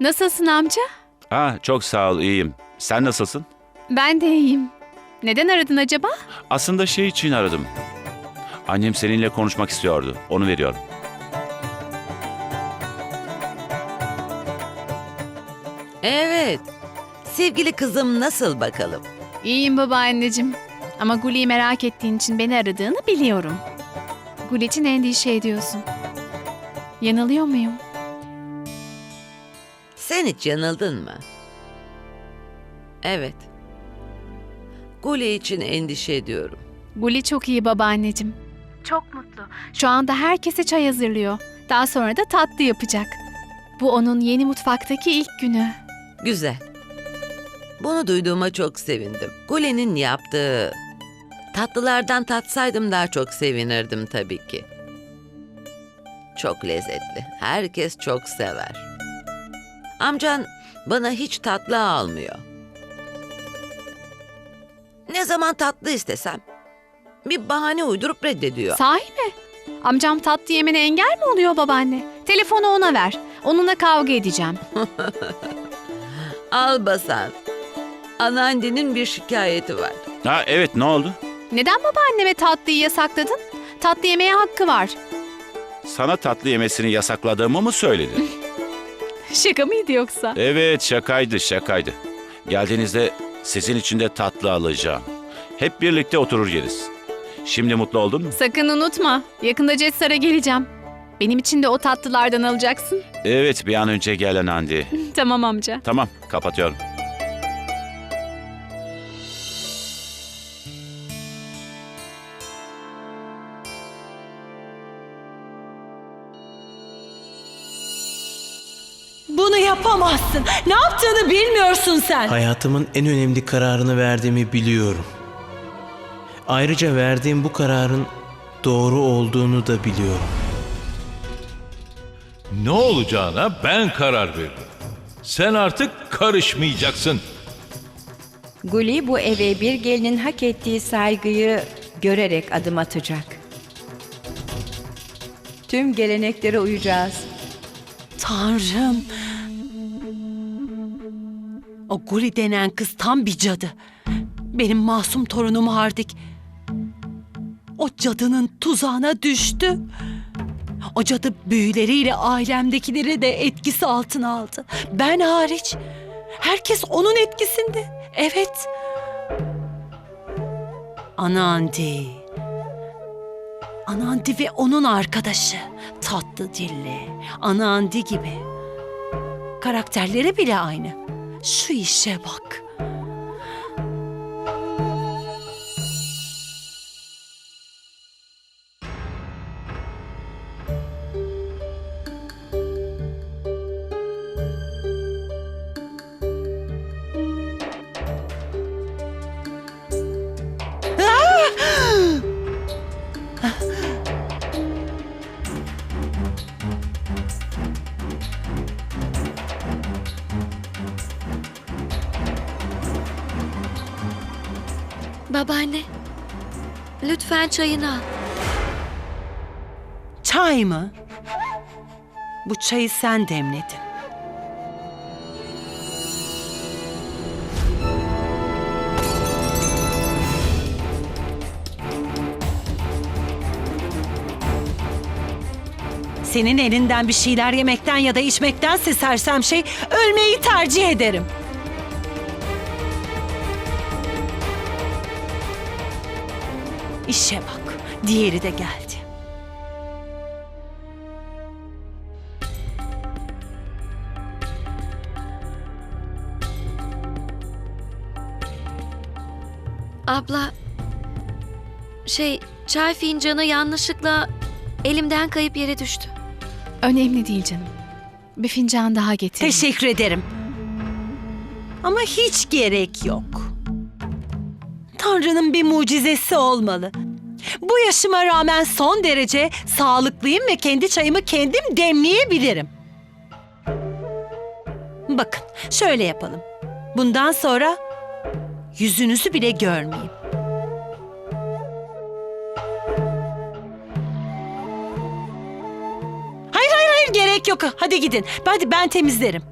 Nasılsın amca? Ha, çok sağ ol, iyiyim. Sen nasılsın? Ben de iyiyim. Neden aradın acaba? Aslında şey için aradım. Annem seninle konuşmak istiyordu. Onu veriyorum. Evet. Sevgili kızım nasıl bakalım? İyiyim babaanneciğim. Ama Guli'yi merak ettiğin için beni aradığını biliyorum. Guli için endişe ediyorsun. Yanılıyor muyum? Sen hiç yanıldın mı? Evet. Guli için endişe ediyorum. Guli çok iyi babaanneciğim. Çok mutlu. Şu anda herkese çay hazırlıyor. Daha sonra da tatlı yapacak. Bu onun yeni mutfaktaki ilk günü. Güzel. Bunu duyduğuma çok sevindim. Guli'nin yaptığı tatlılardan tatsaydım daha çok sevinirdim tabii ki. Çok lezzetli. Herkes çok sever. Amcan bana hiç tatlı almıyor. Ne zaman tatlı istesem bir bahane uydurup reddediyor. Sahi mi? Amcam tatlı yemene engel mi oluyor babaanne? Telefonu ona ver. Onunla kavga edeceğim. Al basan. Anneannenin bir şikayeti var. Ha evet, ne oldu? Neden babaanneme tatlıyı yasakladın? Tatlı yemeye hakkı var. Sana tatlı yemesini yasakladığımı mı söyledin? Şaka mıydı yoksa? evet, şakaydı, şakaydı. Geldiğinizde sizin için de tatlı alacağım. Hep birlikte oturur yeriz. Şimdi mutlu oldun mu? Sakın unutma. Yakında Cetsar'a geleceğim. Benim için de o tatlılardan alacaksın. Evet, bir an önce gelen Andi. tamam amca. Tamam, kapatıyorum. Yapamazsın. Ne yaptığını bilmiyorsun sen. Hayatımın en önemli kararını verdiğimi biliyorum. Ayrıca verdiğim bu kararın doğru olduğunu da biliyorum. Ne olacağına ben karar veririm. Sen artık karışmayacaksın. Guli bu eve bir gelinin hak ettiği saygıyı görerek adım atacak. Tüm geleneklere uyacağız. Tanrım. O Guli denen kız tam bir cadı. Benim masum torunum Hardik. O cadının tuzağına düştü. O cadı büyüleriyle ailemdekileri de etkisi altına aldı. Ben hariç. Herkes onun etkisinde. Evet. Anandi. Anandi ve onun arkadaşı. Tatlı dilli. Anandi gibi. Karakterleri bile aynı. Şu işe bak. Babaanne, lütfen çayını al. Çay mı? Bu çayı sen demledin. Senin elinden bir şeyler yemekten ya da içmektense sersem şey ölmeyi tercih ederim. İşe bak. Diğeri de geldi. Abla, şey, çay fincanı yanlışlıkla elimden kayıp yere düştü. Önemli değil canım. Bir fincan daha getir. Teşekkür ederim. Ama hiç gerek yok. Tanrı'nın bir mucizesi olmalı. Bu yaşıma rağmen son derece sağlıklıyım ve kendi çayımı kendim demleyebilirim. Bakın, şöyle yapalım. Bundan sonra yüzünüzü bile görmeyeyim. Hayır hayır hayır gerek yok. Hadi gidin. Hadi ben temizlerim.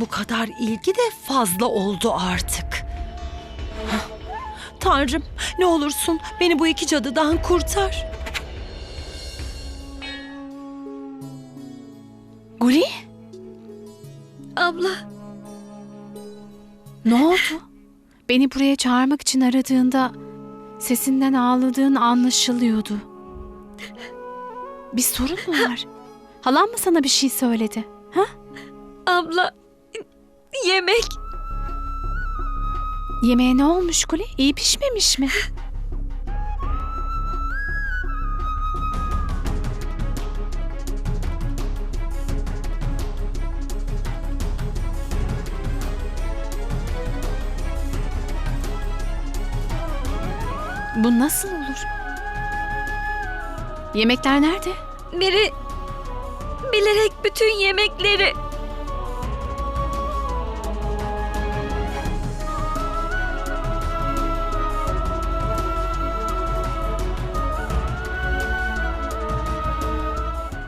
Bu kadar ilgi de fazla oldu artık. Tanrım ne olursun beni bu iki cadıdan kurtar. Guli Abla, Ne oldu? Beni buraya çağırmak için aradığında sesinden ağladığın anlaşılıyordu. Bir sorun mu var? Halan mı sana bir şey söyledi? Ha? abla. Yemek. Yemeğe ne olmuş Guli? İyi pişmemiş mi? Bu nasıl olur? Yemekler nerede? Biri bilerek bütün yemekleri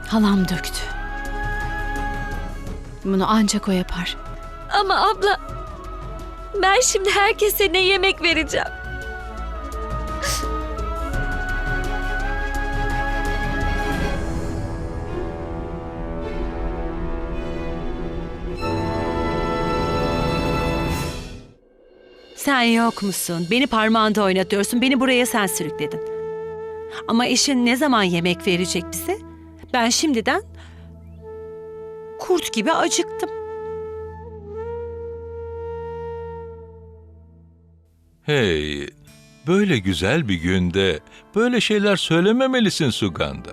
Halam döktü. Bunu ancak o yapar. ama abla ben şimdi herkese ne yemek vereceğim? sen yok musun? Beni parmağında oynatıyorsun. Beni buraya sen sürükledin. Ama eşin ne zaman yemek verecek bize? Ben şimdiden kurt gibi acıktım. Hey, böyle güzel bir günde böyle şeyler söylememelisin Suganda.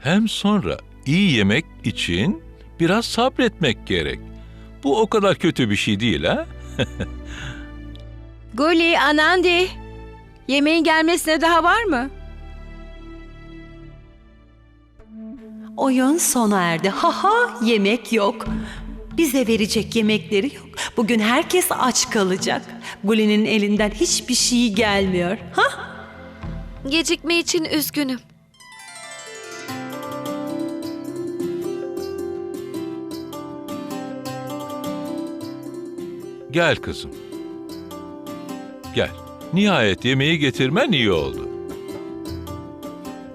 Hem sonra iyi yemek için biraz sabretmek gerek. Bu o kadar kötü bir şey değil ha? Guli, Anandi. Yemeğin gelmesine daha var mı? Oyun sona erdi. Haha yemek yok. Bize verecek yemekleri yok. Bugün herkes aç kalacak. Guli'nin elinden hiçbir şey gelmiyor. Ha? Gecikme için üzgünüm. Gel kızım. Gel. Nihayet yemeği getirmen iyi oldu.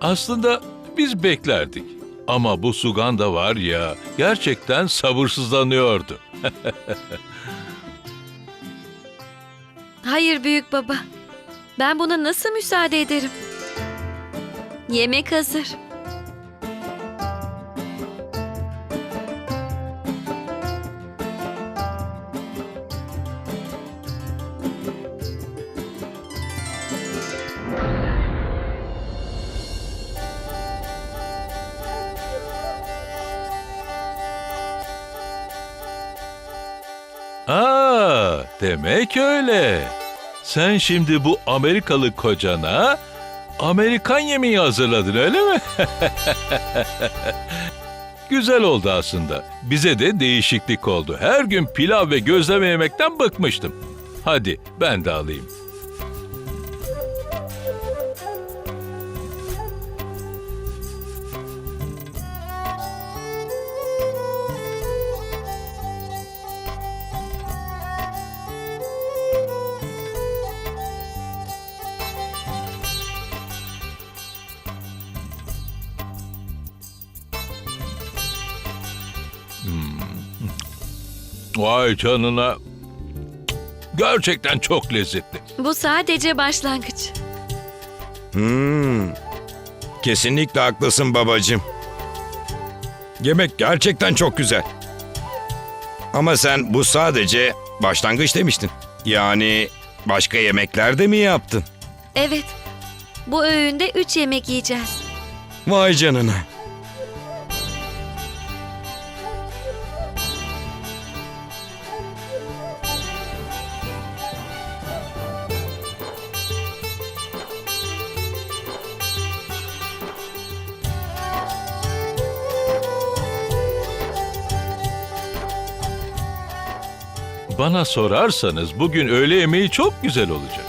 Aslında biz beklerdik. Ama bu Suganda var ya gerçekten sabırsızlanıyordu. Hayır büyük baba. Ben buna nasıl müsaade ederim? Yemek hazır. Demek öyle. Sen şimdi bu Amerikalı kocana Amerikan yemeği hazırladın öyle mi? Güzel oldu aslında. Bize de değişiklik oldu. Her gün pilav ve gözleme yemekten bıkmıştım. Hadi ben de alayım. Vay canına. Gerçekten çok lezzetli. Bu sadece başlangıç. Hmm. Kesinlikle haklısın babacığım. Yemek gerçekten çok güzel. Ama sen bu sadece başlangıç demiştin. Yani başka yemekler de mi yaptın? Evet. Bu öğünde üç yemek yiyeceğiz. Vay canına. Bana sorarsanız bugün öğle yemeği çok güzel olacak.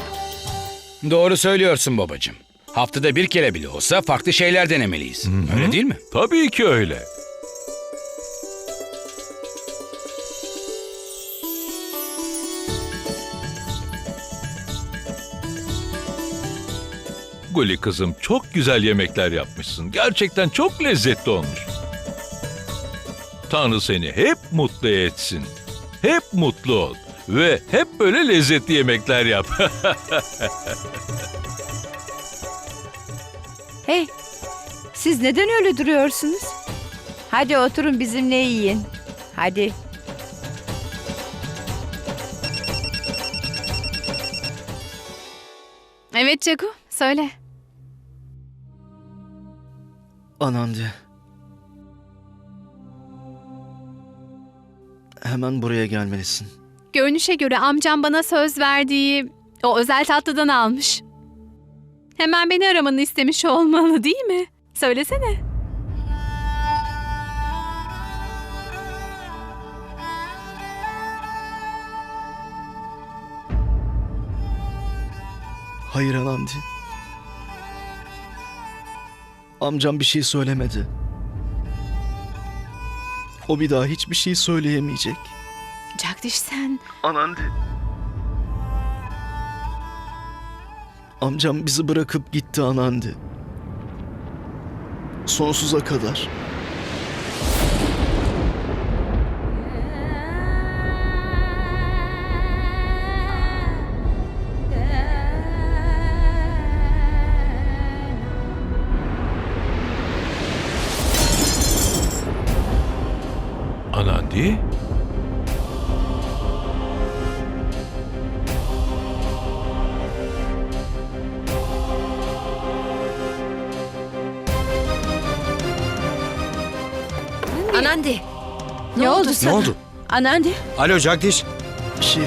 Doğru söylüyorsun babacığım. Haftada bir kere bile olsa farklı şeyler denemeliyiz. Öyle değil mi? Tabii ki öyle. Guli kızım çok güzel yemekler yapmışsın. Gerçekten çok lezzetli olmuş. Tanrı seni hep mutlu etsin. Hep mutlu ol. Ve hep böyle lezzetli yemekler yap. Hey, siz neden öyle duruyorsunuz? Hadi oturun bizimle yiyin. Hadi. Evet Cagu, söyle. Anandi. Hemen buraya gelmelisin. Görünüşe göre amcam bana söz verdiği o özel tatlıdan almış. Hemen beni aramanı istemiş olmalı değil mi? Söylesene. Hayır Anandi. Amcam bir şey söylemedi. O bir daha hiçbir şey söyleyemeyecek. Jagdish sen... Anandi. Amcam bizi bırakıp gitti Anandi. Sonsuza kadar. Anandi, Alo Jagdish. Şiv.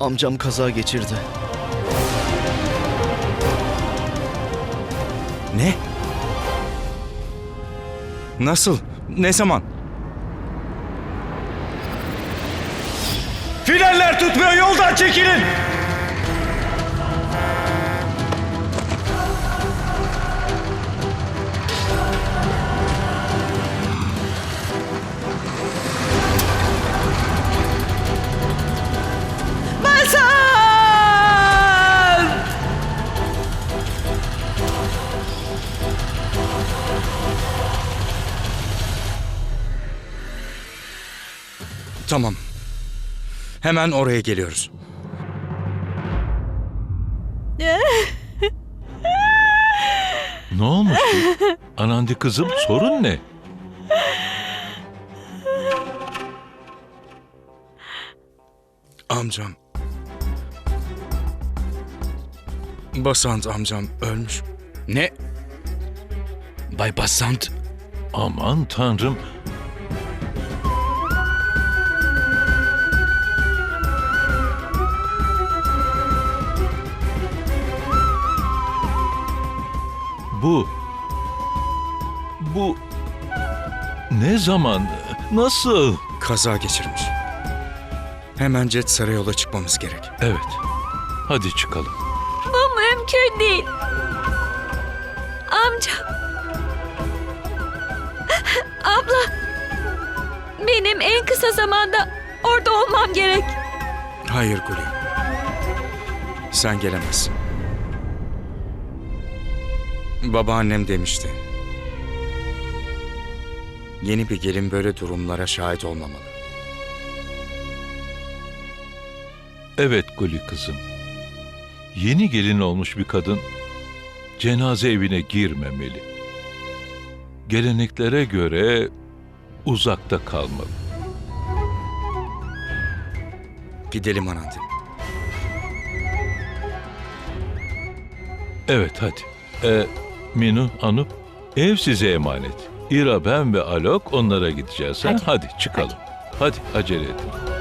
Amcam kaza geçirdi. Ne? Nasıl? Ne zaman? Freneller tutmuyor yoldan çekilin! Tamam. Hemen oraya geliyoruz. Ne olmuş? Anandi kızım sorun ne? Amcam. Basant amcam ölmüş. Ne? Bay Basant, Aman tanrım. Bu bu ne zaman nasıl? Kaza geçirmiş. Hemen jet saraya çıkmamız gerek. Evet. Hadi çıkalım. Bu mümkün değil. Amca. Abla. Benim en kısa zamanda orada olmam gerek. Hayır Guli. Sen gelemezsin. Babaannem demişti. Yeni bir gelin böyle durumlara şahit olmamalı. Evet Guli kızım. Yeni gelin olmuş bir kadın cenaze evine girmemeli. Geleneklere göre uzakta kalmalı. Gidelim Anandi. Evet hadi. Ee, Minu, Anup ev size emanet. İra, ben ve Alok onlara gideceğiz. ha? Hadi. Hadi, çıkalım. Hadi. acele edin.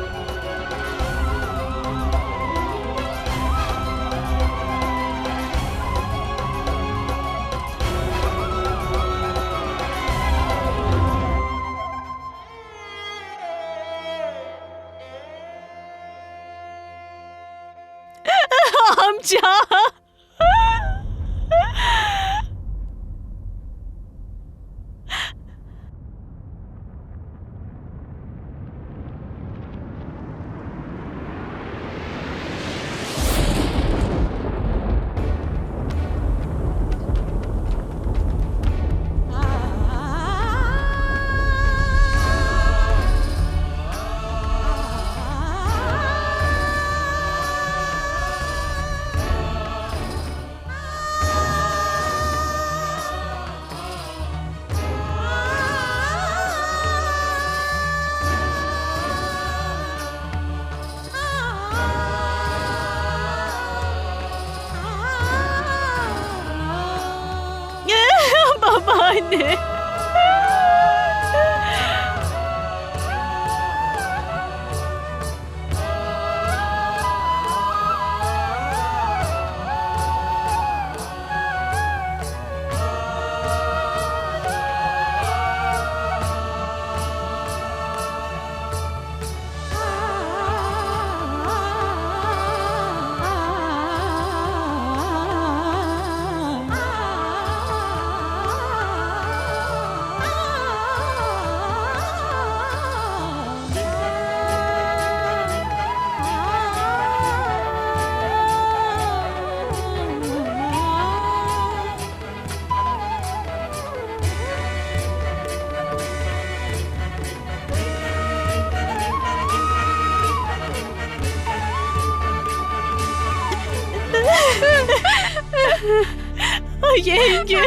Yenge.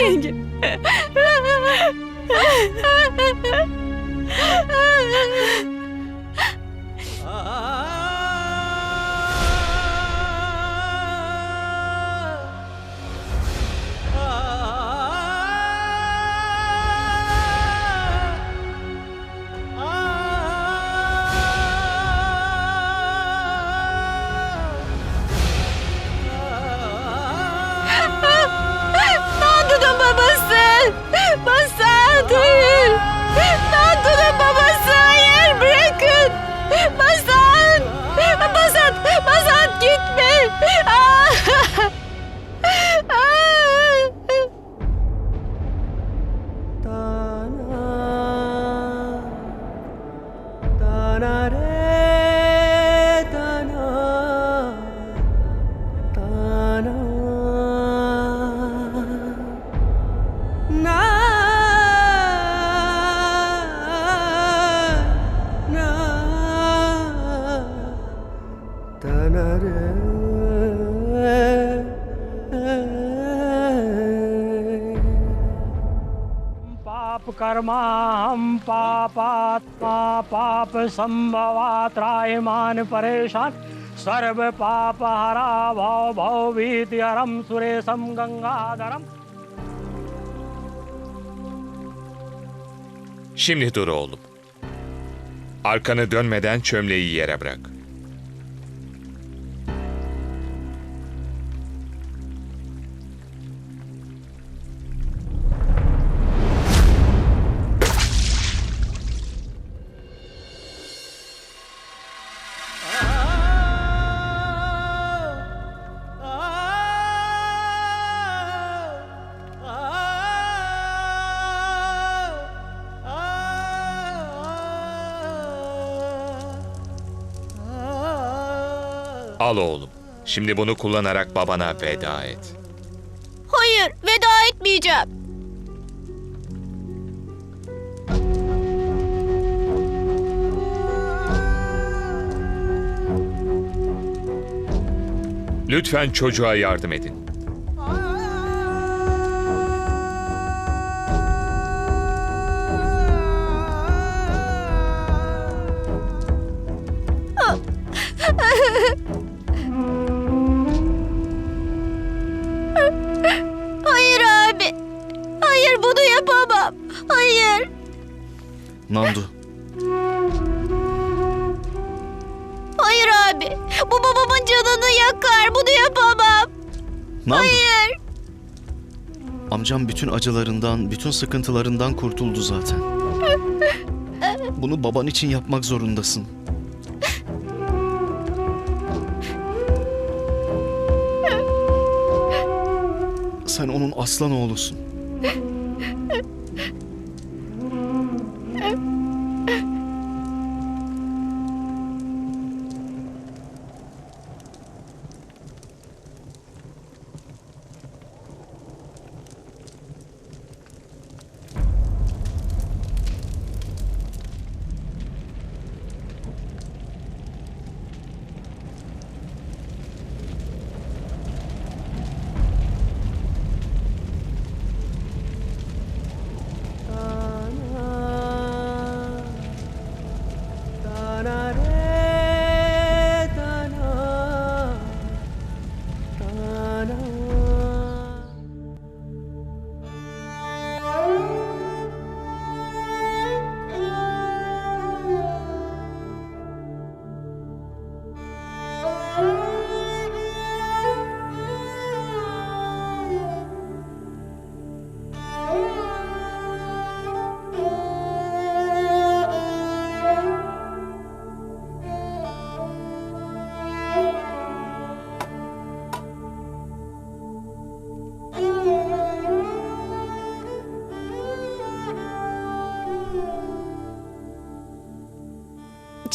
Yenge. पाप कर्मा हम पापात्मा पाप संभवा त्रायमान परेशान सर्व पाप हरा भव भव भीति हरम सुरेशम गंगाधरम Şimdi dur oğlum. Arkanı dönmeden çömleği yere bırak. Al oğlum. Şimdi bunu kullanarak babana veda et. Hayır, veda etmeyeceğim. Lütfen çocuğa yardım edin. Hayır bunu yapamam. Hayır. Nandu. Hayır abi. Bu babamın canını yakar. Bunu yapamam. Nandu. Hayır. Amcam bütün acılarından, bütün sıkıntılarından kurtuldu zaten. Bunu baban için yapmak zorundasın. Sen onun aslan oğlusun.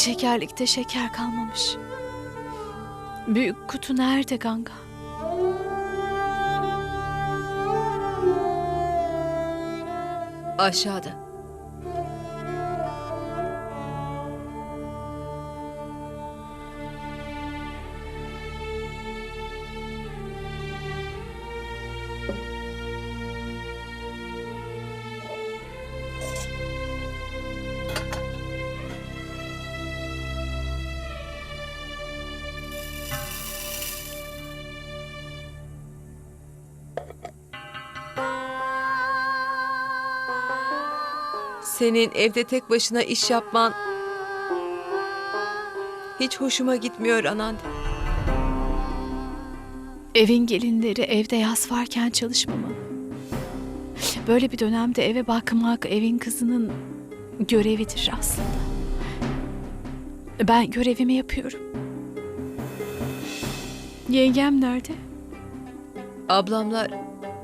Şekerlikte şeker kalmamış. Büyük kutu nerede Ganga? Aşağıda. Senin evde tek başına iş yapman hiç hoşuma gitmiyor Anand. Evin gelinleri evde yaz varken çalışmamalı. Böyle bir dönemde eve bakmak evin kızının görevidir aslında. Ben görevimi yapıyorum. Yengem nerede? Ablamlar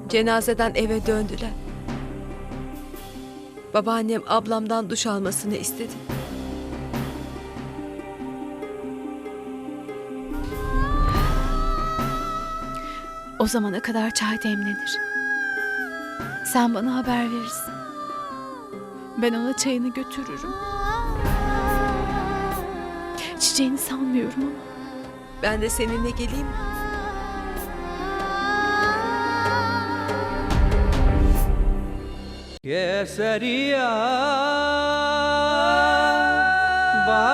cenazeden eve döndüler. Babaannem ablamdan duş almasını istedi. O zamana kadar çay demlenir. Sen bana haber verirsin. Ben ona çayını götürürüm. Çiçeğini sanmıyorum ama. Ben de seninle geleyim. mi? केसरिया बा